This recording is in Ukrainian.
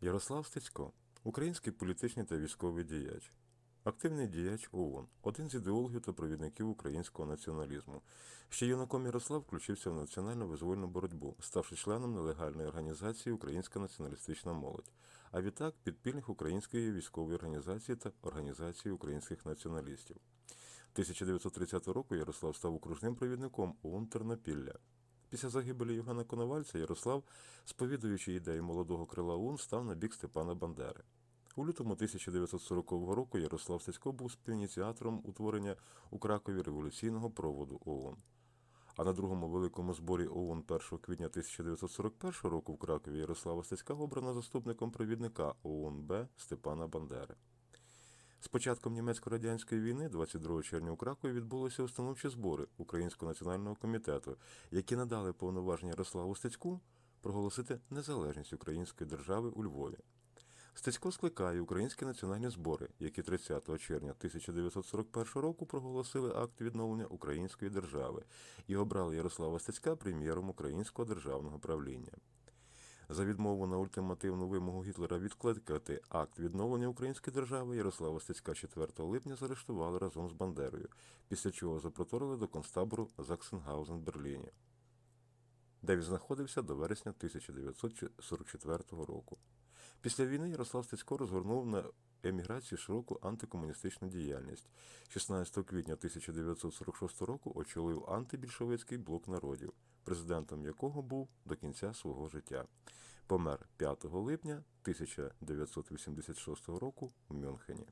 Ярослав Стецько, український політичний та військовий діяч, активний діяч ООН, один з ідеологів та провідників українського націоналізму. Ще юнаком Ярослав включився в національно визвольну боротьбу, ставши членом нелегальної організації Українська націоналістична молодь, а відтак підпільних української військової організації та організації українських націоналістів. 1930 року Ярослав став окружним провідником ОУН Тернопілля. Після загибелі Євгена Коновальця Ярослав, сповідуючи ідеї молодого крила ОУН, став на бік Степана Бандери. У лютому 1940 року Ярослав Стецько був співініціатором утворення у Кракові революційного проводу ОУН. А на другому великому зборі ОУН 1 квітня 1941 року в Кракові Ярослава Стецька обрано заступником провідника ОУН Б Степана Бандери. З початком німецько-радянської війни, 22 червня у Кракові, відбулися установчі збори Українського національного комітету, які надали повноваження Ярославу Стецьку проголосити незалежність української держави у Львові. Стецько скликає українські національні збори, які 30 червня 1941 року проголосили акт відновлення української держави і обрали Ярослава Стецька прем'єром українського державного правління. За відмову на ультимативну вимогу Гітлера відкликати акт відновлення української держави Ярослава Стецька 4 липня заарештували разом з Бандерою, після чого запроторили до концтабору Заксенгаузен в Берліні, де він знаходився до вересня 1944 року. Після війни Ярослав Стецько розгорнув на еміграції широку антикомуністичну діяльність. 16 квітня 1946 року очолив антибільшовицький блок народів, президентом якого був до кінця свого життя. Помер 5 липня 1986 року в Мюнхені.